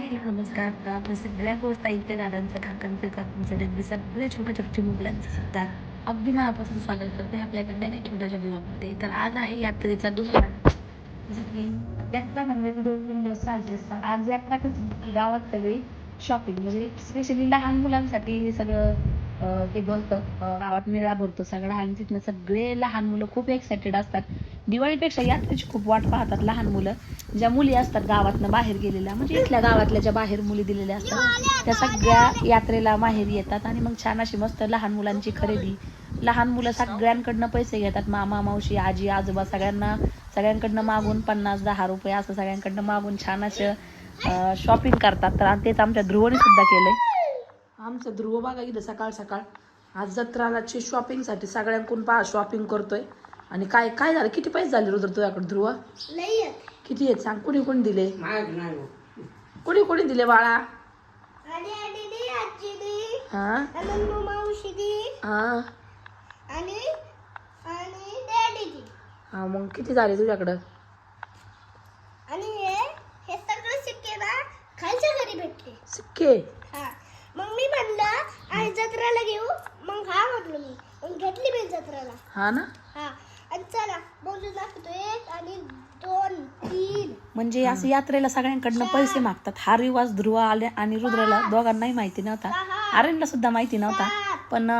आहे नमस्कार आपण सगळ्या गोष्ट ऐकते दादांचं काकांचं काकांचं त्यांचे सगळे छोट्या छोट्या मुलांचं सुद्धा अगदी मनापासून स्वागत करते आपल्याकडे नाही छोट्याशा दिवामध्ये तर आज आहे यात्रेचा दुसरा जसं की यात्रा म्हणजे दोन तीन दिवस चालते असतात आज यात्रा कसं गावात सगळी शॉपिंग म्हणजे स्पेशली लहान मुलांसाठी हे सगळं ते बोलतं गावात मेळा भरतो सगळा आणि तिथनं सगळे लहान मुलं खूप एक्साइटेड असतात. दिवाळीपेक्षा यात्रेची खूप वाट पाहतात लहान मुलं. ज्या मुली असतात गावातनं बाहेर गेलेल्या म्हणजे इथल्या गावातल्या ज्या बाहेर मुली दिलेल्या असतात त्या सगळ्या यात्रेला माहेर येतात आणि मग छान अशी मस्त लहान मुलांची खरेदी. लहान मुलं सगळ्यांकडनं पैसे घेतात मामा मावशी आजी आजोबा सगळ्यांना सगळ्यांकडनं मागून पन्नास दहा रुपये असं सगळ्यांकडनं मागून छान असं शॉपिंग करतात. तर तेच आमच्या ध्रुवने सुद्धा केलंय. आमचं ध्रुव बघा इथं सकाळ सकाळ. आज जत्रालाची शॉपिंगसाठी सगळ्यांकडून पहा शॉपिंग करतोय. आणि काय काय झालं? किती पैसे झाले रुद्र तुझ्याकडे ध्रुव. किती आहेत सांग? कुणी कोणी दिले? कुणी कोणी दिले बाळा? हा? आणि मग हा. हा किती झाले तुझ्याकडं? आणि हे हे सगळे सिक्के ना खालच्या घरी भेटले. सिक्के? आणि जत्रेला घेऊ. मग हा म्हटलं मी. मग घेतली मी जत्रेला. हा ना? हा. आणि चला मोजून दाखवतो एक आणि दोन तीन. म्हणजे असं यात्रेला सगळ्यांकडनं पैसे मागतात. हा रिवाज ध्रुव आले आणि रुद्रला दोघांनाही माहिती नव्हता. आर्यनला सुद्धा माहिती नव्हता. पण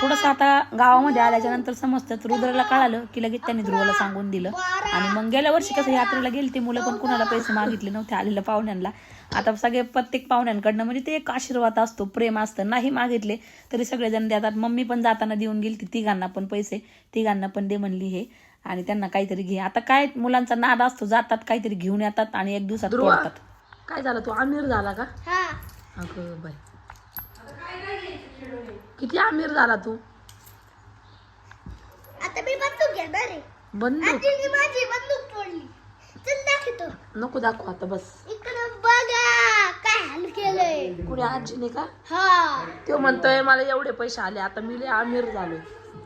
थोडंसं आता गावामध्ये आल्याच्यानंतर समजतं. रुद्रला कळालं की लगेच त्यांनी ध्रुवला सांगून दिलं. आणि मग गेल्या वर्षी कसं यात्रेला गेली ते मुलं पण कुणाला पैसे मागितले नव्हते आलेल्या पाहुण्यांना. आता सगळे प्रत्येक पाहुण्यांकडनं म्हणजे ते एक आशीर्वाद असतो प्रेम असतं. नाही मागितले तरी सगळेजण देतात. मम्मी पण जाताना देऊन गेली ती तिघांना पण पैसे. तिघांना पण दे म्हणली हे. आणि त्यांना काहीतरी घे. आता काय मुलांचा नाद असतो जातात काहीतरी घेऊन येतात आणि एक दिवसात तोडतात काय झालं? तू आमिर झाला का? हा. अगं बाई. किती आमिर झाला तू? आता मी बंदूक घेणार आहे बंदूक. आजीने माझी बंदूक तोडली. चल दाखवतो. नको दाखव आता बस. इकडं बघा काय हाल केलंय. कुणी आजीने का? हा. तो म्हणतोय मला एवढे पैसे आले आता मी लय आमिर झालोय.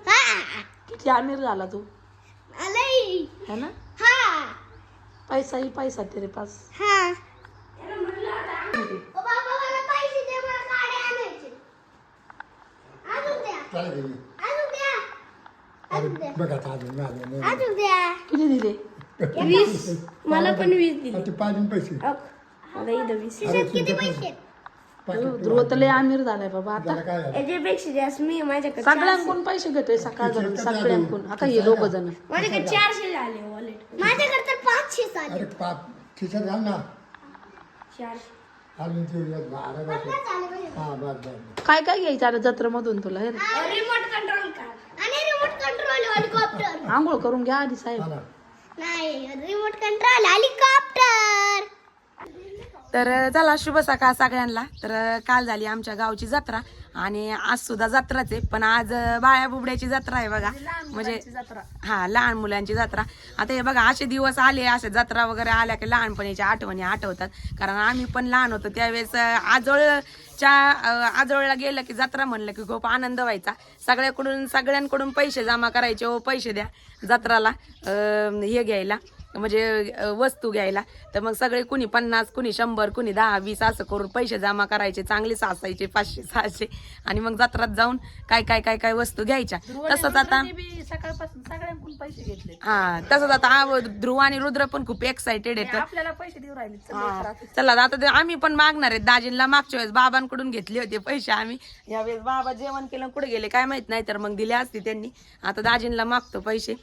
हा. किती आमिर झाला तू? आलंय. है ना? हा. पैसा ही पैसा तेरे पास. हा. ओ बाबा मला पैसे दे मला गाडी आणायची. अजून द्या. अजून द्या बघा आता अजून आलं नाही. अजून द्या. किती दिले वीस. मला पण वीस दिली. आता ते पाच पैसे. मला इथं वीस. किती पैसे? ध्रुव तर लय आमिर झालाय बाबा आता. त्याला काय? झालं याच्यापेक्षा जास्त मी माझ्याकडे सगळ्यांकडून पैसे घेतोय सकाळ सगळ्यांकडून. आता हे दोघ जण. माझ्याकडे चारशे झाले वॉलेट माझ्याकडे तर पाचशे झाले अरे पाप खिशात घाल ना. चारशे. अजून हा. काय काय घ्यायचं आता जत्रेमधून तुला हे रे. रिमोट कंट्रोल कार आणि रिमोट कंट्रोल हेलिकॉप्टर आंघोळ करून घ्या आधी साहेब हा ना. नाही रिमोट कंट्रोल हेलिकॉप्टर तर चला शुभ सकाळ सगळ्यांना. तर काल झाली आमच्या गावची जत्रा आणि आज सुद्धा जत्राच आहे. पण आज बाळ्या बुबड्याची जत्रा आहे बघा. म्हणजे हा लहान मुलांची जत्रा. आता हे बघा असे दिवस आले असे जत्रा वगैरे आल्या की लहानपणीच्या आठवणी आठवतात. कारण आम्ही पण लहान होतो त्यावेळेस आजोळच्या आजोळला गेलं की जत्रा म्हणलं की खूप आनंद व्हायचा. सगळ्याकडून सगळ्यांकडून पैसे जमा करायचे हो पैसे द्या जत्राला हे घ्यायला. म्हणजे वस्तू घ्यायला. तर मग सगळे कुणी पन्नास कुणी शंभर कुणी दहा वीस असं करून पैसे जमा करायचे चांगले साचायचे पाचशे सहाशे. आणि मग जत्रात जाऊन काय काय काय काय वस्तू घ्यायच्या. तसंच आता सकाळपासून सगळ्यांकडून पैसे घेतले. हा तसंच आता ध्रुव आणि रुद्र पण खूप एक्साइटेड आहेत. आपल्याला पैसे देऊ राहिले. चला आता. आम्ही पण मागणार आहेत. दाजींना मागच्या वेळेस बाबांकडून घेतले होते पैसे आम्ही. यावेळेस बाबा जेवण केलं कुठे गेले काय माहीत नाही तर मग दिले असते त्यांनी. आता दाजींना मागतो पैसे.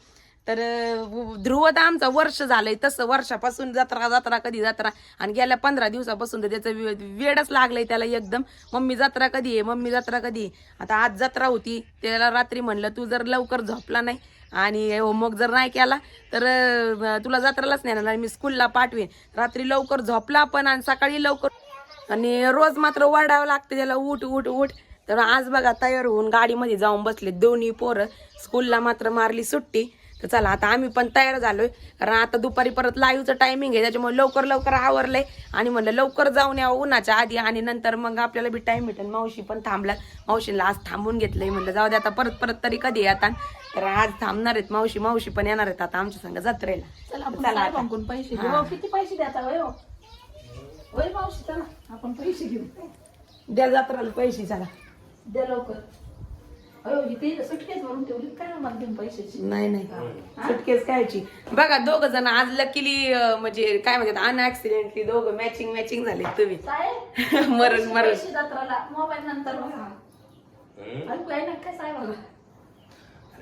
तर अं, ध्रुव तर आमचा वर्ष झालंय तसं वर्षापासून जत्रा जत्रा कधी जत्रा. आणि गेल्या पंधरा दिवसापासून तर त्याचं वे- वेडच लागलंय त्याला एकदम. मम्मी जत्रा कधी आहे? मम्मी जत्रा कधी आहे? आता आज जत्रा होती. त्याला रात्री म्हणलं तू जर लवकर झोपला नाही आणि होमवर्क जर नाही केला तर तुला जत्रालाच नाही. ना मी स्कूलला पाठवेन. रात्री लवकर झोपला पण आणि सकाळी लवकर आणि रोज मात्र वरडावं लागतं त्याला उठ उठ उठ. तर आज बघा तयार होऊन गाडीमध्ये जाऊन बसले दोन्ही पोरं. स्कूलला मात्र मारली सुट्टी. तर चला आता आम्ही पण तयार झालोय. कारण आता दुपारी परत लाईव्हचं टायमिंग आहे त्याच्यामुळे लवकर लवकर आवरलंय. आणि म्हणलं लवकर जाऊन यावं उन्हाच्या आधी आणि नंतर मग आपल्याला बी टाइम भेटेल. मावशी पण थांबला मावशीला आज थांबून घेतलंय. म्हणलं जाऊ दे आता परत परत तरी कधी येतात. तर आज थांबणार आहेत मावशी. मावशी पण येणार आहेत आता आमच्या संग जत्रेला. चला पैसे किती पैसे द्याचा वय हो? मावशी चला. आपण पैसे घेऊ. द्या जत्राला पैसे चला. द्या लवकर. नाही नाही. सुटकेस कायची? बघा दोघ जण आज लकीली म्हणजे काय म्हणतात अनऍक्सिडेंटली दोघं मॅचिंग मॅचिंग झाले तुम्ही. मरण मरण. मोबाईल नंतर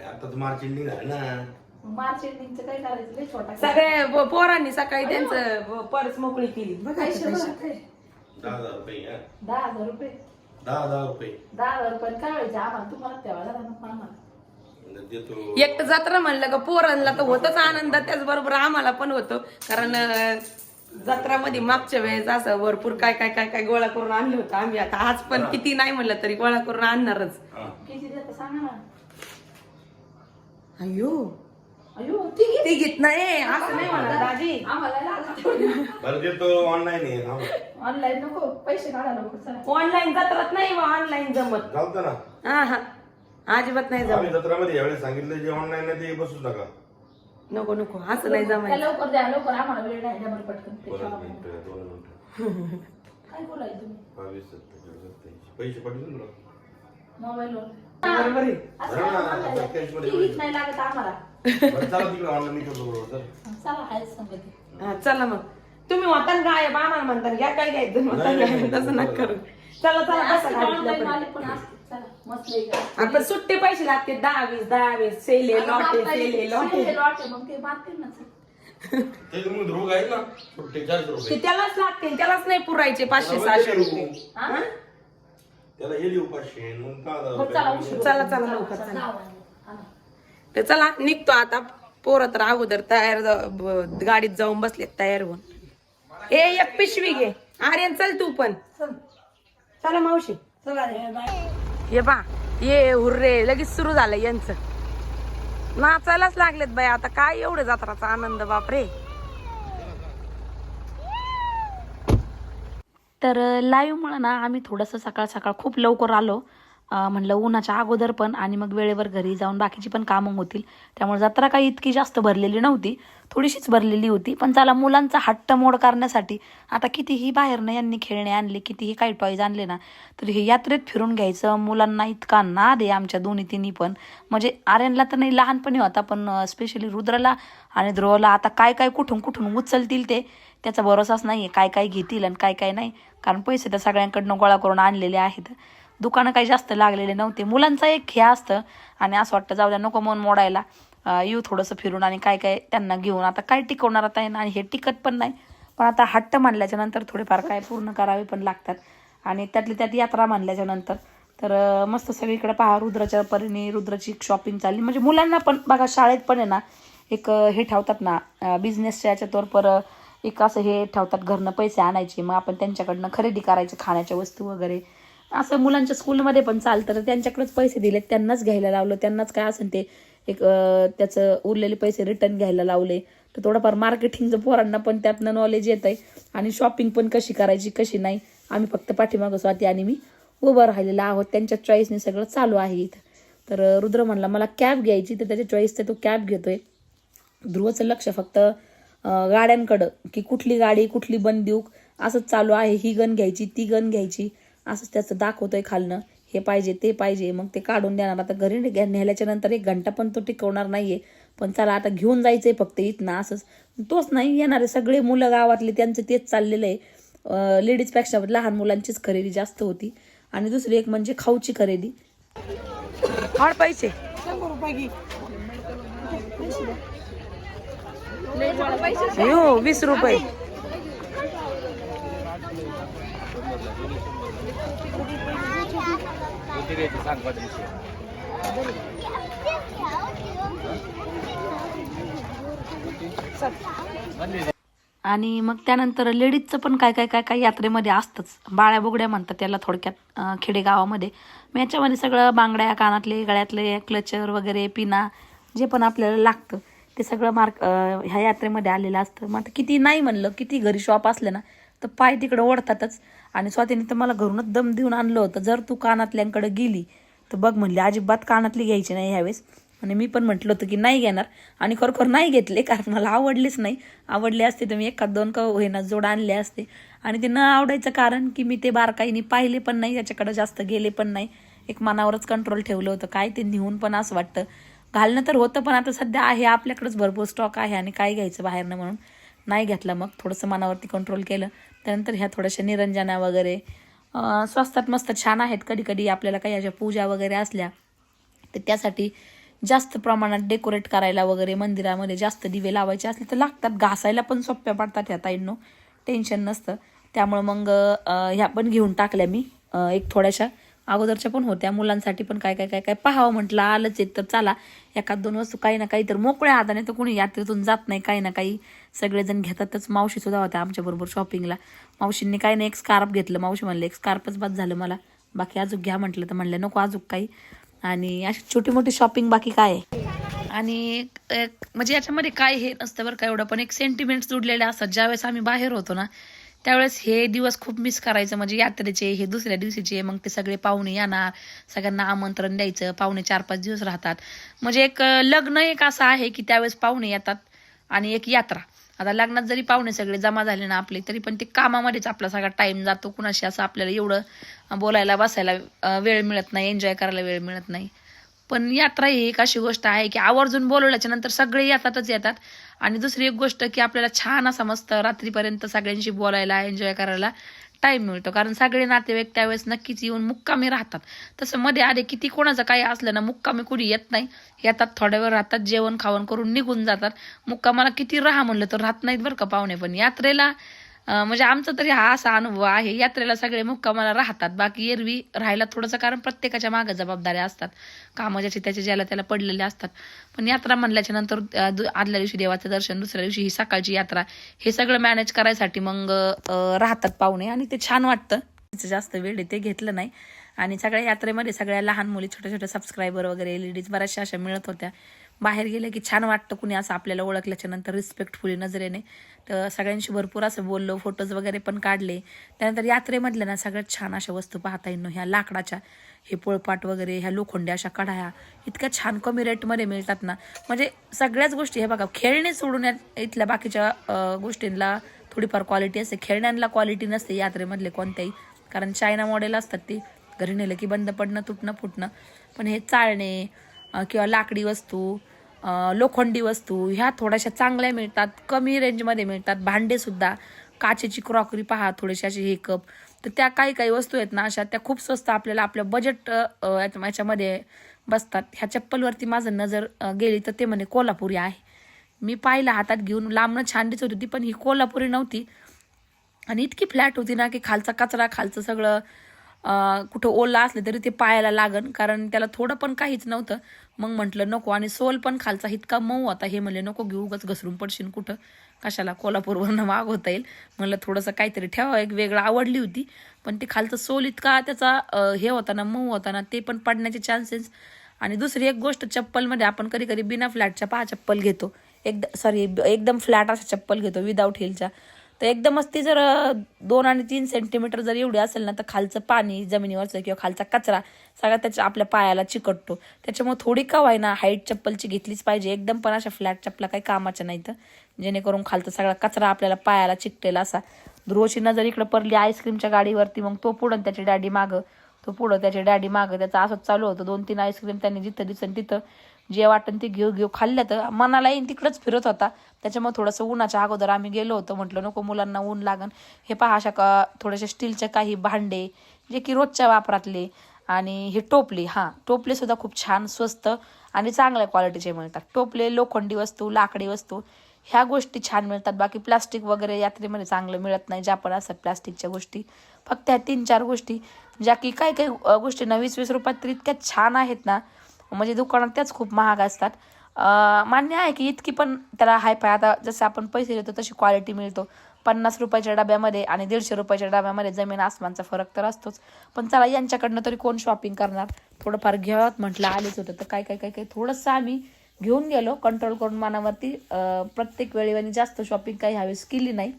आता मार्च एंडिंग झालं ना. मार्च एंडिंगचं काय करायचं? छोटा सगळ्या पोरांनी सकाळी त्यांचं पर्स मोकळी केली. बघा दहा हजार रुपये. दहा हजार रुपये. दहा दहा रुपये दहा हजार रुपये काय व्हायचे आम्हाला तुम्हाला तेव्हा जरा नको आम्हाला देतो. एक तर जत्रा म्हणलं का पोरांना तर होतच आनंद त्याचबरोबर आम्हाला पण होतो. कारण अं, जत्रामध्ये मागच्या वेळेस असं भरपूर काय काय काय काय गोळा करून आणलं होतं आम्ही. आता आज पण किती नाही म्हणलं तरी गोळा करून आणणारच. हा. किती देतं सांगा ना. अयो अयो नाही. असं नाही म्हणा दाजी. आम्हाला लागला बरं देतो ऑनलाईन आहे. हा. ऑनलाईन नको पैसे काढा लवकर चला. ऑनलाईन जत्रात नाही ऑनलाईन जमत. चालतं ना. हा हा. अजिबात नाही आम्ही जमत जत्रामध्ये यावेळेस सांगितलं जे ऑनलाईन आहे ते बसूच नका. नको नको. असं नाही त्या जमायचं. लवकर द्या लवकर. आम्हाला वेळ नाही पटकन. ते दोन ठेवा. मिनिटं दोन मिनिटं. काय बोलायचं तुम्ही? बावीस सत्तेचाळीस सत्त्याऐंशी. पैसे पाठवून तुला मोबाईलवर बरोबर आहे. असं नाही लागत आम्हाला. चला हा, मग तुम्ही होता काय बाबा म्हणता घ्या काय घ्यायचं होता नाही, काय तसं नका करू चला चला बसा पण? आपण सुट्टे पैसे लागते दहा वीस दहा वीस सेले आता लॉटे सेले. लॉटे ना सुट्टे चारशे ते रुपये त्यालाच लागते त्यालाच नाही पुरायचे पाचशे सहाशे रुपये. हा? त्याला मग दहा बरं, चला. चला, लवकर, चला. हा. तर चला निघतो आता. पोरं तर अगोदर तयार गाडीत जाऊन बसले तयार होऊन. ए एक पिशवी घे. आर्यन चल तू पण. चला. मावशी. ये बा ये हुर्रे लगेच सुरू झालं यांचं. नाचायलाच लागलेत बाई आता काय एवढं जत्राचा आनंद बापरे. तर लाईव्हमुळं ना आम्ही थोडंसं सकाळ सकाळ खूप लवकर आलो. म्हणलं उन्हाच्या अगोदर पण आणि मग वेळेवर घरी जाऊन बाकीची पण कामं होतील. त्यामुळे जत्रा काही इतकी जास्त भरलेली नव्हती. थोडीशीच भरलेली होती. पण चला मुलांचा हट्ट मोड करण्यासाठी आता कितीही बाहेरनं यांनी खेळणे आणले कितीही काही टॉईज आणले ना तर हे यात्रेत फिरून घ्यायचं मुलांना इतका नाद आहे आमच्या दोन्ही तिन्ही पण. म्हणजे आर्यनला तर नाही लहानपणी होता पण स्पेशली रुद्रला आणि ध्रुवला आता काय काय कुठून कुठून उचलतील ते त्याचा भरोसाच नाही आहे काय काय घेतील आणि काय काय नाही. कारण पैसे तर सगळ्यांकडनं गोळा करून आणलेले आहेत. दुकानं काही जास्त लागलेले नव्हते. मुलांचा एक हे असतं आणि असं वाटतं जाऊ द्या नको मन मोडायला. येऊ थोडंसं फिरून आणि काय काय त्यांना घेऊन. आता काय टिकवणार आता आणि हे टिकत पण नाही. पण आता हट्ट मानल्याच्यानंतर थोडेफार काय पूर्ण करावे पण लागतात. आणि त्यातली त्यात यात्रा मानल्याच्यानंतर तर मस्त सगळीकडे पहा रुद्राच्या परीने रुद्राची शॉपिंग चालली. म्हणजे मुलांना पण बघा शाळेत पण आहे ना एक हे ठेवतात ना बिझनेसच्या याच्यातवर पर एक असं हे ठेवतात घरनं पैसे आणायचे. मग आपण त्यांच्याकडनं खरेदी करायचे खाण्याच्या वस्तू वगैरे. असं मुलांच्या स्कूलमध्ये पण चालतं. तर त्यांच्याकडेच पैसे दिले त्यांनाच घ्यायला लावलं. त्यांनाच काय असेल ते. एक त्याचं उरलेले पैसे रिटर्न घ्यायला लावले. तर थोडंफार मार्केटिंगचं पोरांना पण त्यातनं नॉलेज येत आहे आणि शॉपिंग पण कशी करायची कशी नाही आम्ही फक्त पाठीमागं स्वाती आणि मी उभं राहिलेलं आहोत. त्यांच्या चॉईसने सगळं चालू आहे इथं. तर रुद्र म्हणला मला कॅब घ्यायची तर त्याच्या चॉईसचं तो कॅब घेतोय. ध्रुवचं लक्ष फक्त गाड्यांकडं. की कुठली गाडी कुठली बंद देऊ असंच चालू आहे. ही गन घ्यायची ती गन घ्यायची. असंच त्याचं दाखवतोय खालनं. हे पाहिजे ते पाहिजे. मग ते काढून देणार. आता घरी ने- नेल्याच्या नंतर एक घंटा पण तो टिकवणार नाहीये. पण चला आता घेऊन जायचंय फक्त इथनं असंच. तोच नाही येणारे सगळे मुलं गावातले त्यांचं तेच चाललेलं आहे. लेडीजपेक्षा लहान मुलांचीच खरेदी जास्त होती. आणि दुसरी एक म्हणजे खाऊची खरेदी. हळ पैसे हो वीस रुपये. आणि मग त्यानंतर लेडीजचं पण काय काय काय काय यात्रेमध्ये असतंच. बाळ्या बुगड्या म्हणतात त्याला थोडक्यात खेडेगावामध्ये. मग याच्यामध्ये सगळं बांगड्या कानातले गळ्यातले क्लचर वगैरे पिना जे पण आपल्याला लागतं ते सगळं मार्क ह्या यात्रेमध्ये आलेलं असतं. मग आता किती नाही म्हणलं किती घरी शॉप असले ना तर पाय तिकडं ओढतातच. आणि स्वातीने तर मला घरूनच दम देऊन आणलं होतं. जर तू कानातल्यांकडे गेली तर बघ म्हणली अजिबात कानातली घ्यायची नाही ह्यावेळेस. आणि मी पण म्हटलं होतं की नाही घेणार. आणि खरोखर नाही घेतले कारण मला आवडलेच नाही. आवडले असते तर मी एखाद दोन का होईना जोड आणले असते. आणि ते न आवडायचं कारण की मी ते बारकाईने पाहिले पण नाही त्याच्याकडे जास्त गेले पण नाही. एक मनावरच कंट्रोल ठेवलं होतं. काय ते नेऊन पण असं वाटतं. घालणं तर होतं पण आता सध्या आहे आपल्याकडंच भरपूर स्टॉक आहे आणि काय घ्यायचं बाहेरनं म्हणून. नाही घेतला मग. थोडंसं मनावरती कंट्रोल केलं. त्यानंतर ह्या थोड्याशा निरंजना वगैरे स्वस्तात मस्त छान आहेत. कधी कधी आपल्याला काही अशा पूजा वगैरे असल्या तर त्यासाठी जास्त प्रमाणात डेकोरेट करायला वगैरे मंदिरामध्ये जास्त दिवे लावायचे असले तर लागतात. घासायला पण सोप्या पडतात ह्या ताईंनो. टेन्शन नसतं. त्यामुळं मग ह्या पण घेऊन टाकल्या मी. एक थोड्याशा अगोदरच्या पण होत्या मुलांसाठी पण काय काय काय काय पाहावं म्हटलं आलंच एक तर चला. एखाद दोन वस्तू काही ना काही तर मोकळ्या हाताने तर कोणी यात्रेतून जात नाही काही ना काही. सगळेजण घेतातच. मावशी सुद्धा होत्या आमच्याबरोबर शॉपिंगला मावशींनी काही नाही एक स्कार्फ घेतलं. मावशी म्हणले एक स्कार्फच बाद झालं मला. बाकी अजून घ्या म्हटलं. तर म्हणलं नको अजून काही. आणि अशी छोटी मोठी शॉपिंग बाकी काय आहे? आणि एक- म्हणजे याच्यामध्ये काय हे नसतं बरं का एवढं पण एक सेंटिमेंट जुडलेले असतात ज्यावेळेस आम्ही बाहेर होतो ना त्यावेळेस हे दिवस खूप मिस करायचं. म्हणजे यात्रेचे हे दुसऱ्या दिवशीचे मग ते सगळे पाहुणे येणार. सगळ्यांना आमंत्रण द्यायचं. पाहुणे चार पाच दिवस राहतात. म्हणजे एक लग्न एक असं आहे की त्यावेळेस पाहुणे येतात आणि एक यात्रा. आता लग्नात जरी पाहुणे सगळे जमा झाले ना आपले तरी पण ते कामामध्येच आपला सगळा टाईम जातो. कुणाशी असं आपल्याला एवढं बोलायला बसायला वेळ मिळत नाही. एन्जॉय करायला वेळ मिळत नाही. पण यात्रा ही एक अशी गोष्ट आहे की आवर्जून बोलवल्याच्या नंतर सगळे येतातच येतात. आणि दुसरी एक गोष्ट की आपल्याला छान असा मस्त रात्रीपर्यंत सगळ्यांशी बोलायला एन्जॉय करायला टाइम मिळतो. कारण सगळे नातेवाईक त्यावेळेस नक्कीच येऊन मुक्कामी राहतात. तसं मध्ये आले किती कोणाचं काही असलं ना मुक्कामी कुणी येत नाही. येतात थोड्या वेळ राहतात जेवण खावण करून निघून जातात. मुक्कामाला किती राहा म्हणलं तर राहत नाहीत बरं का पाहुणे. पण यात्रेला म्हणजे आमचा तरी हा असा अनुभव आहे. यात्रेला सगळे मुक्कामाला राहतात. बाकी एरवी राहायला थोडंसं कारण प्रत्येकाच्या मागे जबाबदाऱ्या असतात. कामं त्याच्या ज्याला त्याला पडलेले असतात. पण यात्रा म्हणल्याच्या नंतर आदल्या दिवशी देवाचं दर्शन दुसऱ्या दिवशी ही सकाळची यात्रा. हे सगळं मॅनेज करायसाठी मग राहतात पाहुणे आणि ते छान वाटतं. तिचं जास्त वेळ ते घेतलं नाही. आणि सगळ्या यात्रेमध्ये सगळ्या लहान मुली छोट्या छोट्या सबस्क्रायबर वगैरे लेडीज बऱ्याचशा अशा मिळत होत्या. बाहेर गेलं की छान वाटतं कुणी असं आपल्याला ओळखल्याच्या नंतर रिस्पेक्टफुली नजरेने. तर सगळ्यांशी भरपूर असं बोललो फोटोज वगैरे पण काढले. त्यानंतर यात्रेमधल्या ना सगळ्यात छान अशा वस्तू पाहता येईल ह्या लाकडाच्या हे पोळपाट वगैरे ह्या लोखंड्या अशा कढाया इतक्या छान कमी रेटमध्ये मिळतात ना. म्हणजे सगळ्याच गोष्टी हे बघा खेळणे सोडून इथल्या बाकीच्या गोष्टींना थोडीफार क्वालिटी असते. खेळण्यांना क्वालिटी नसते यात्रेमधले कोणत्याही. कारण चायना मॉडेल असतात ते घरी नेलं की बंद पडणं तुटणं फुटणं. पण हे चाळणे किंवा लाकडी वस्तू लोखंडी वस्तू ह्या थोड्याशा चांगल्या मिळतात. कमी रेंजमध्ये मिळतात. भांडेसुद्धा काचेची क्रॉकरी पहा थोडेसे असे हे कप तर त्या काही काही वस्तू आहेत ना अशा त्या खूप स्वस्त आपल्याला आपल्या बजेट याच्यामध्ये बसतात. ह्या चप्पलवरती माझं नजर गेली तर ते म्हणे कोल्हापुरी आहे. मी पाहिलं हातात घेऊन लांबणं छान दिसत होती पण ही कोल्हापुरी नव्हती. आणि इतकी फ्लॅट होती ना की खालचा कचरा खालचं सगळं. कुठं ओला असलं तरी ते पायाला लागन कारण त्याला थोडं पण काहीच नव्हतं. मग म्हटलं नको आणि सोल पण खालचा इतका मऊ होता. हे म्हणले नको घेऊ उगाच घसरून पडशील कुठं? कशाला कोल्हापूरवरनं मागवता येईल? म्हणलं थोडंसं काहीतरी ठेवा एक वेगळं आवडली होती पण ते खालचं सोल इतका त्याचा हे होता ना मऊ होता ना ते पण पडण्याचे चान्सेस आणि दुसरी एक गोष्ट चप्पलमध्ये आपण कधी कधी बिना फ्लॅटच्या पहा चप्पल घेतो. एकदा सॉरी एकदम फ्लॅट असा चप्पल घेतो विदाऊट हिलच्या तर एकदमच ती जर दोन आणि तीन सेंटीमीटर जर एवढी असेल ना तर खालचं पाणी जमिनीवरचं किंवा खालचा कचरा सगळा त्याच्या आपल्या पायाला चिकटतो. त्याच्यामुळे थोडी का व्हायना हाईट चप्पलची घेतलीच पाहिजे. एकदम पण अशा फ्लॅट चप्पला काही कामाच्या तर जेणेकरून खालचा सगळा कचरा आपल्याला पायाला चिकटेल असा. ध्रुवची नजर इकडे पडली आईस्क्रीमच्या गाडीवरती मग तो पुढं त्याची डॅडी मागं. तो पुढं त्याची डॅडी मागं. त्याचा असंच चालू होतं. दोन तीन आईस्क्रीम त्यांनी जिथं दिसन तिथं. जे वाटन ते घेऊ घेऊ खाल्ल्या तर मनाला येईन तिकडंच फिरत होता. त्याच्यामुळे थोडंसं उन्हाच्या अगोदर आम्ही गेलो होतो. म्हटलं नको मुलांना ऊन लागन. हे पहा अशा का थोडेसे स्टीलचे काही भांडे जे की रोजच्या वापरातले आणि हे टोपले हां टोपले सुद्धा खूप छान स्वस्त आणि चांगल्या क्वालिटीचे मिळतात. टोपले लोखंडी वस्तू लाकडी वस्तू ह्या गोष्टी छान मिळतात. बाकी प्लास्टिक वगैरे यात्रेमध्ये चांगलं मिळत नाही. ज्या पण असतात प्लास्टिकच्या गोष्टी. फक्त ह्या तीन चार गोष्टी ज्या की काही काही गोष्टी गोष्टींना वीस वीस रुपयात तर इतक्या छान आहेत ना म्हणजे दुकानात त्याच खूप महाग असतात. मान्य आहे की इतकी पण त्याला हाय फाय आता जसं आपण पैसे देतो तशी क्वालिटी मिळतो. पन्नास रुपयाच्या डब्यामध्ये आणि दीडशे रुपयाच्या डब्यामध्ये जमीन आसमानचा फरक तर असतोच. पण चला यांच्याकडनं तरी कोण शॉपिंग करणार? थोडंफार घ्यावं म्हटलं आलेच होतं. तर काय काय काय काय? थोडंसं आम्ही घेऊन गेलो. कंट्रोल करून मनावरती प्रत्येक वेळी जास्त शॉपिंग काही ह्यावेळेस केली नाही.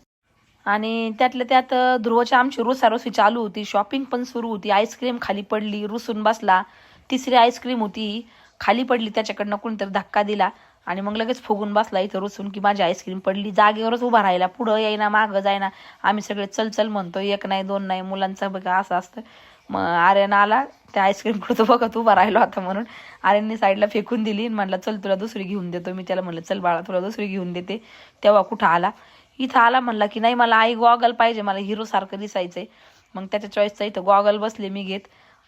आणि त्यातल्या त्यात ध्रुवच्या आमची रुसारुसी चालू होती. शॉपिंग पण सुरू होती. आईस्क्रीम खाली पडली रुसून बसला. तिसरी आईस्क्रीम होती खाली पडली त्याच्याकडनं कोणीतरी धक्का दिला आणि मग लगेच फुगून बसला इथं रुसून की माझी आईस्क्रीम पडली. जागेवरच उभा राहिला पुढं येईना मागं जायना आम्ही सगळे चल चल म्हणतो एक नाही दोन नाही मुलांचं बघा असं असतं. मग आर्यन आला त्या आईस्क्रीम कुठं बघत उभा राहिलो होता म्हणून. आर्यनने साईडला फेकून दिली म्हटलं म्हणलं चल तुला दुसरी घेऊन देतो. मी त्याला म्हणलं चल बाळा तुला दुसरी घेऊन देते. तेव्हा कुठं आला? इथं आला म्हणला की नाही मला आई गॉगल पाहिजे मला हिरो सारखं दिसायचंय. मग त्याच्या चॉईसचा इथं गॉगल बसले मी घेत.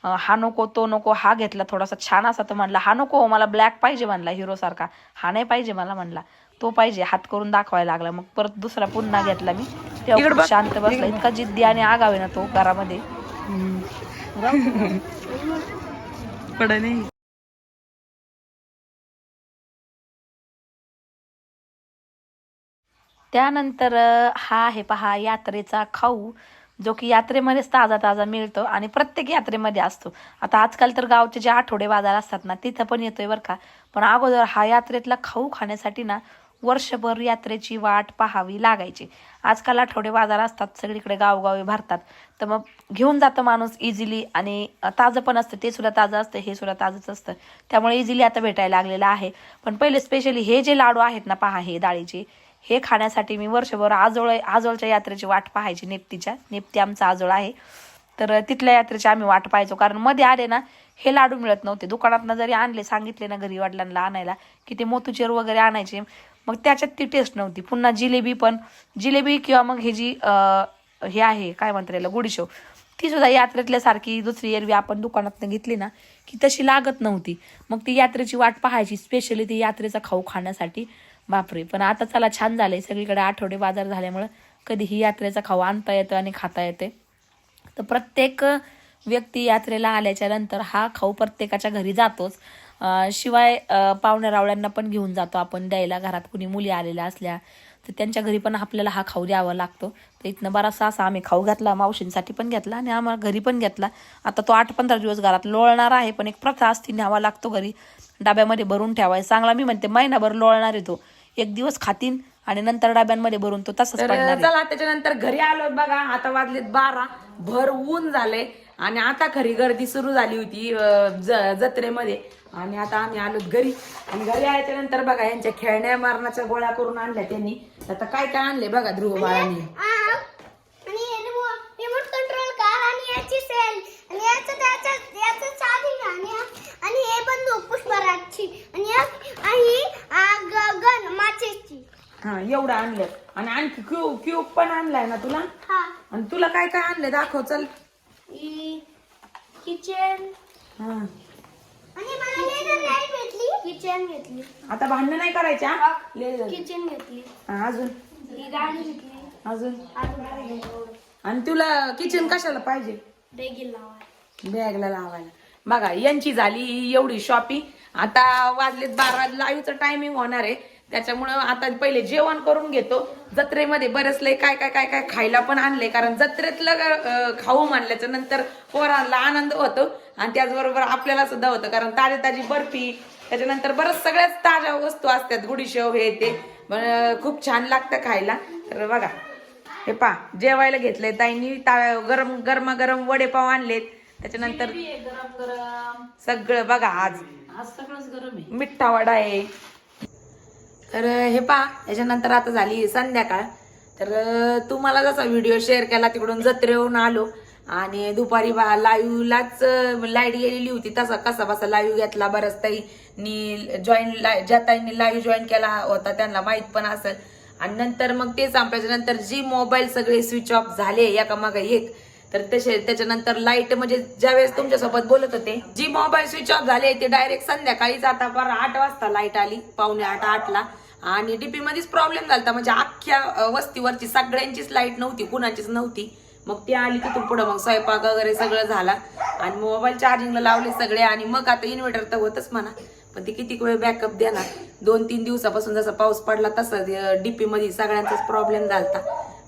हा नको तो नको हा घेतला थोडासा छान असा तर म्हणला हा नको मला ब्लॅक पाहिजे म्हणला हिरो सारखा. हा नाही पाहिजे मला म्हणला. तो पाहिजे हात करून दाखवायला लागला. मग परत दुसरा पुन्हा घेतला मी. तेव्हा शांत बसला. इतका जिद्दी आणि आगाव ना तो घरामध्ये. त्यानंतर हा आहे पहा यात्रेचा खाऊ. जो की यात्रेमध्येच ताजा ताजा मिळतो आणि प्रत्येक यात्रेमध्ये असतो. आता आजकाल तर गावचे जे आठवडे बाजार असतात ना तिथं पण येतोय बरं का. पण अगोदर हा यात्रेतला खाऊ खाण्यासाठी ना वर्षभर यात्रेची वाट पाहावी लागायची. आजकाल आठवडे बाजार असतात सगळीकडे गावगावी भरतात. तर मग घेऊन जातं माणूस इझिली आणि ताजं पण असतं ते सुद्धा ताजं असतं हे सुद्धा ताजंच असतं. त्यामुळे इझिली आता भेटायला लागलेलं आहे. पण पहिले स्पेशली हे जे लाडू आहेत ना पहा हे डाळीचे हे खाण्यासाठी मी वर्षभर आजोळ आजोळच्या यात्रेची वाट पाहायची नेपतीच्या. नेपती आमचा आजोळ आहे. तर तिथल्या यात्रेची आम्ही वाट पाहायचो. कारण मध्ये आले ना हे लाडू मिळत नव्हते. दुकानातनं जरी आणले सांगितले ना घरी वडिलांना आणायला की ते मोतूचेर वगैरे आणायचे. मग त्याच्यात ती टेस्ट नव्हती. पुन्हा जिलेबी पण जिलेबी किंवा मग हे जी हे आहे काय म्हणतात याला गुडीशो ती सुद्धा यात्रेतल्या सारखी दुसरी एरवी आपण दुकानातनं घेतली ना की तशी लागत नव्हती. मग ती यात्रेची वाट पाहायची. स्पेशली ती यात्रेचा खाऊ खाण्यासाठी. बापरे पण आता चला छान झालंय. सगळीकडे आठवडे बाजार झाल्यामुळं कधीही यात्रेचा खाऊ आणता येतो आणि खाता येते. तर प्रत्येक व्यक्ती यात्रेला आल्याच्यानंतर हा खाऊ प्रत्येकाच्या घरी जातोच. शिवाय पाहुण्या रावळ्यांना पण घेऊन जातो आपण द्यायला. घरात कुणी मुली आलेल्या असल्या तर त्यांच्या घरी पण आपल्याला हा खाऊ द्यावा लागतो. तर इथनं बराचसा असा आम्ही खाऊ घातला मावशींसाठी पण घेतला आणि आम्हाला घरी पण घेतला. आता तो आठ पंधरा दिवस घरात लोळणार आहे पण एक प्रथा असती न्यावा लागतो घरी. डब्यामध्ये भरून ठेवायचा. चांगला मी म्हणते महिनाभर लोळणार आहे तो. एक दिवस खातीन आणि नंतर डब्यांमध्ये भरून तो तसंच तर पडणार आहे. चला त्याच्यानंतर घरी आलो बघा. आता वाजलेत बारा. भर ऊन झाले आणि आता खरी गर्दी सुरू झाली होती अं, ज- जत्रेमध्ये. आणि आता आम्ही आलो घरी. आणि घरी आल्याच्यानंतर बघा यांच्या खेळण्या मारण्याच्या गोळ्या करून आणल्या त्यांनी. आता काय काय आणले बघा ध्रुव बाळांनी. आणि रिमोट रिमोट कंट्रोल कार आणि याची सेल आणि याचं त्याचं याचं चार्जिंग आणि आणि हे बंदूक पुष्पराजची. आणि या- आणि आ, ग- गन माचेसची हा एवढं आणलं. आणि आणखी क्यूब क्यूब पण आणलाय ना तुला? हा. आणि तुला काय काय आणले दाखव चल. किचन हा. आणि मला लेझर लाइट भेटली. किचन घेतली आता भांडण नाही करायचे हा? ले- किचन घेतली हा, अजून? ही गाडी घेतली अजून? अजून आणि तुला किचन कशाला पाहिजे? डेगिल लावाय बॅगला लावायला. बघा यांची झाली एवढी शॉपिंग आता वाजलेत बारा लाईव्हचं टायमिंग होणार आहे. त्याच्यामुळं आता पहिले जेवण करून घेतो. जत्रेमध्ये बरेच लय काय काय काय काय खायला पण आणले कारण जत्रेतलं खाऊ मानल्याच्या नंतर पोरांना आनंद होतो. आणि त्याचबरोबर आपल्याला सुद्धा होतं. कारण ताजी ताजी बर्फी त्याच्यानंतर बरंच सगळ्याच ताज्या वस्तू असतात. गुडीशेव हे ते. खूप छान लागतं खायला. तर बघा हे पा जेवायला घेतलंय ताईंनी. ता- गरम गरमागरम वडेपाव आणलेत. त्याच्यानंतर सगळं बघा आज. आज सगळंच गरम आहे. मिठ्ठा वडा आहे. तर हे पा याच्यानंतर आता झाली संध्याकाळ. तर तुम्हाला जसा व्हिडिओ शेअर केला तिकडून जत्रेहून आलो. आणि दुपारी बा लाईव्हलाच लाइट गेलेली होती. तसा कसा बसा लाईव्ह घेतला बरंच ताईंनी जॉईन ज्या ताईंनी लाईव्ह जॉईन केला होता त्यांना माहीत पण असेल. आणि नंतर मग ते संपल्याच्या नंतर जी मोबाईल सगळे स्विच ऑफ झाले एका मागे एक. तर तसे त्याच्यानंतर लाइट म्हणजे ज्यावेळेस तुमच्यासोबत बोलत होते जी मोबाईल स्विच ऑफ झाले ते डायरेक्ट संध्याकाळीच आता बरं आठ वाजता लाइट आली पावणे आठ आठला. आणि डीपी मध्येच प्रॉब्लेम झाला म्हणजे अख्ख्या वस्तीवरची सगळ्यांचीच लाइट नव्हती कुणाचीच नव्हती. मग ती आली तिथून पुढं मग स्वयंपाक वगैरे सगळं झाला. आणि मोबाईल चार्जिंगला लावले सगळे आणि मग आता इन्व्हर्टर तर होतच म्हणा. पण ते किती वेळ बॅकअप देणार? दोन तीन दिवसापासून जसा पाऊस पडला तसा डीपी मध्ये सगळ्यांचाच प्रॉब्लेम झाला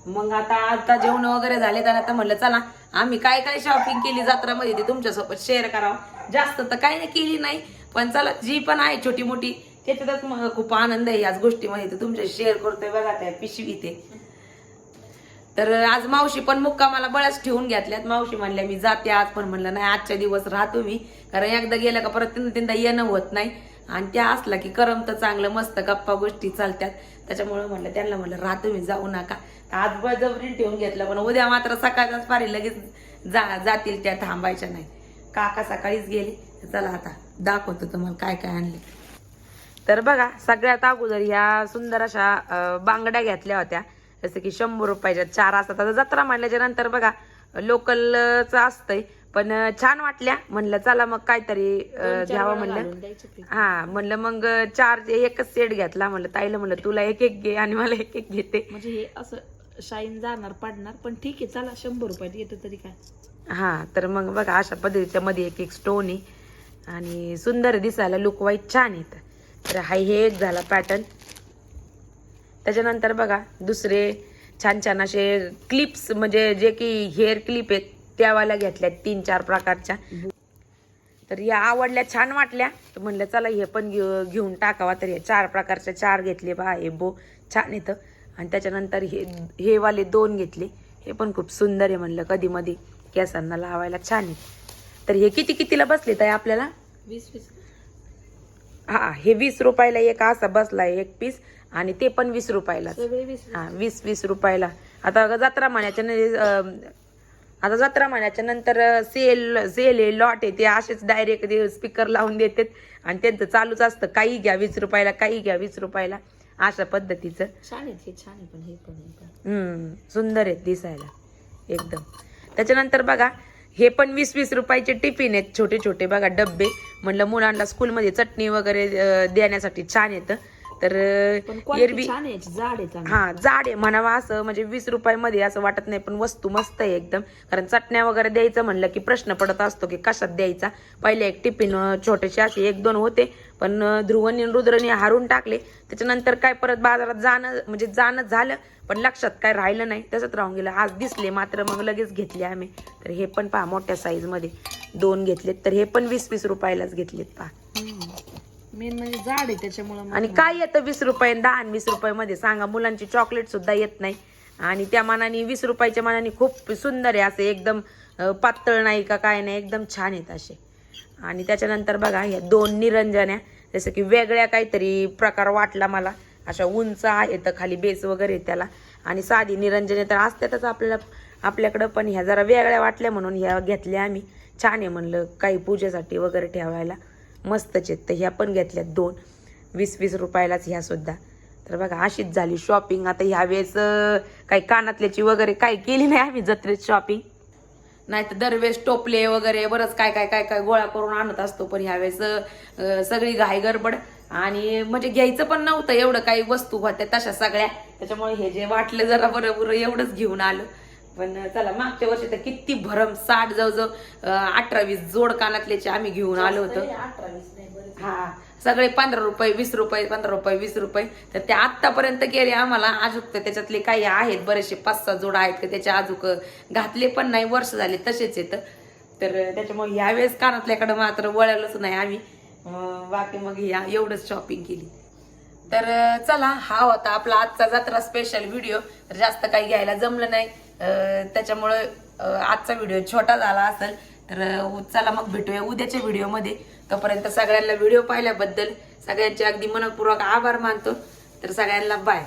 मग आता आता जेवण वगैरे झाले तर आता म्हणलं चला आम्ही काय काय शॉपिंग केली जत्रामध्ये ते तुमच्यासोबत शेअर करावं. जास्त तर काही नाही केली नाही. पण चला जी पण आहे छोटी मोठी त्याच्यातच मग खूप आनंद आहे याच गोष्टीमध्ये. तर तुमच्या शेअर करतोय बघा त्या पिशवी ते. तर आज मावशी पण मुक्कामाला बळच ठेवून घेतल्यात. मावशी म्हणल्या मी जाते आज. पण म्हणलं नाही आजच्या दिवस राहतो मी. कारण एकदा गेलं का परत तीन तीनदा येणं होत नाही. आणि त्या असला की करमतं चांगलं मस्त गप्पा गोष्टी चालतात. त्याच्यामुळे म्हणलं त्यांना म्हणलं राहतो मी जाऊ नका. आज बळजबरी ठेवून घेतलं पण उद्या मात्र सकाळचाच पारी लगेच जा जातील त्या थांबायच्या नाही. काका सकाळीच गेले चला आता दाखवतो तुम्हाला काय काय आणले. तर बघा सगळ्यात अगोदर ह्या सुंदर अशा बांगड्या घेतल्या होत्या. जसं की शंभर रुपयाच्या चार असतात. आता जत्रा म्हणल्याच्या नंतर बघा लोकलच असतंय पण छान वाटल्या. म्हणलं चला मग काहीतरी घ्यावं म्हणलं. हा म्हणलं मग चार एकच सेट घेतला. म्हणलं ताईला म्हणलं तुला एक एक घे आणि मला एक एक घेते. म्हणजे हे असं शाईन जाणार पडणार पण ठीक आहे चला शंभर रुपयात येतं तरी काय. हा तर मग बघा अशा पद्धतीच्या मध्ये एक एक स्टोन आहे. आणि सुंदर दिसायला लुक वाईट छान येत तर हा हे एक झाला पॅटर्न त्याच्यानंतर बघा दुसरे छान छान असे क्लिप्स म्हणजे जे की हेअर क्लिप आहेत त्यावाल्या घेतल्यात तीन चार प्रकारच्या. तर या आवडल्या छान वाटल्या. तर म्हणलं चला हे पण घेऊन टाकावा. तर हे चार प्रकारच्या चार घेतले बा हे बो छान येतं आणि त्याच्यानंतर हे हे वाले दोन घेतले. हे पण खूप सुंदर आहे म्हणलं. कधी मधी केसांना लावायला छान आहे. तर हे किती कितीला बसले ताई आपल्याला? वीस वीस. हा हे वीस रुपयाला एक असा बसलाय एक पीस. आणि ते पण वीस रुपयाला हा वीस वीस रुपयाला. आता जत्रा महिन्याच्या आता जत्रा महिन्याच्या नंतर सेल सेल आहे लॉट आहे. ते असेच डायरेक्ट स्पीकर लावून देतात. आणि त्यांचं चालूच असतं. काही घ्या वीस रुपयाला काही घ्या वीस रुपयाला. अशा पद्धतीचं. छान आहेत हे छान आहे पण हे पण हे पण हम्म सुंदर आहेत दिसायला एकदम. त्याच्यानंतर बघा हे पण वीस वीस रुपयाचे टिफिन आहेत छोटे छोटे बघा डब्बे. म्हणलं मुलांना स्कूलमध्ये चटणी वगैरे देण्यासाठी छान येतं. तर एरवी. हा जाड आहे म्हणावा असं म्हणजे वीस रुपयामध्ये असं वाटत नाही पण वस्तू मस्त आहे एकदम. कारण चटण्या वगैरे द्यायचं म्हणलं की प्रश्न पडत असतो की कशात द्यायचा. पहिले एक टिफिन छोटेसे असे एक दोन होते पण ध्रुवनी रुद्रनी हारून टाकले. त्याच्यानंतर काय परत बाजारात जाणं म्हणजे जाणं झालं पण लक्षात काय राहिलं नाही. तसंच राहून गेलं. आज दिसले मात्र मग लगेच घेतले आम्ही. तर हे पण पहा मोठ्या साईजमध्ये दोन घेतलेत तर हे पण वीस वीस रुपयालाच घेतलेत पहा. मेन म्हणजे जाड आहे त्याच्यामुळे आणि काय येतं वीस रुपये दहा आणि वीस रुपयामध्ये? सांगा मुलांची चॉकलेट सुद्धा येत नाही. आणि त्या मानाने वीस रुपयाच्या मानाने खूप सुंदर आहे असे एकदम पातळ नाही का काय नाही एकदम छान आहेत असे. आणि त्याच्यानंतर बघा ह्या दोन निरंजन्या जसं की वेगळ्या काहीतरी प्रकार वाटला मला. अशा उंच आहेत खाली बेस वगैरे आहे त्याला. आणि साधी निरंजने तर असतातच आपल्याला आपल्याकडं. पण ह्या जरा वेगळ्या वाटल्या म्हणून ह्या घेतल्या आम्ही. छान आहे म्हणलं काही पूजेसाठी वगैरे ठेवायला. मस्तच. आहेत तर ह्या पण घेतल्यात दोन. वीस वीस रुपयालाच ह्या सुद्धा. तर बघा अशीच झाली शॉपिंग आता ह्या वेळेस काही कानातल्याची वगैरे काय केली नाही आम्ही जत्रेत शॉपिंग नाही तर दरवेळेस टोपले वगैरे बरंच काय काय काय काय गोळा करून आणत असतो. पण ह्यावेळेस सगळी घाई गडबड. आणि म्हणजे घ्यायचं पण नव्हतं एवढं काही वस्तू होत्या तशा सगळ्या. त्याच्यामुळे हे जे वाटलं जरा बरं बरं एवढंच घेऊन आलो. पण चला मागच्या वर्षी तर किती भरम साठ जवळजवळ अं, अठरा वीस जोड कानातल्याचे आम्ही घेऊन आलो होतो. हा सगळे पंधरा रुपये वीस रुपये पंधरा रुपये वीस रुपये. तर ते आत्तापर्यंत गेले आम्हाला. अजूक तर त्याच्यातले काही आहेत बरेचसे पाच सहा जोड आहेत का त्याचे अजूक घातले पण नाही वर्ष झाले तसेच येत तर त्याच्यामुळे यावेळेस कानातल्याकडे मात्र वळलंच नाही आम्ही. बाकी मग या एवढंच शॉपिंग केली. तर चला हा होता आपला आजचा जत्रा स्पेशल व्हिडिओ तर जास्त काही घ्यायला जमलं नाही. त्याच्यामुळं आजचा व्हिडिओ छोटा झाला असेल तर चला मग भेटूया उद्याच्या व्हिडिओमध्ये. तोपर्यंत सगळ्यांना व्हिडिओ पाहिल्याबद्दल सगळ्यांचे अगदी मनपूर्वक आभार मानतो. तर सगळ्यांना बाय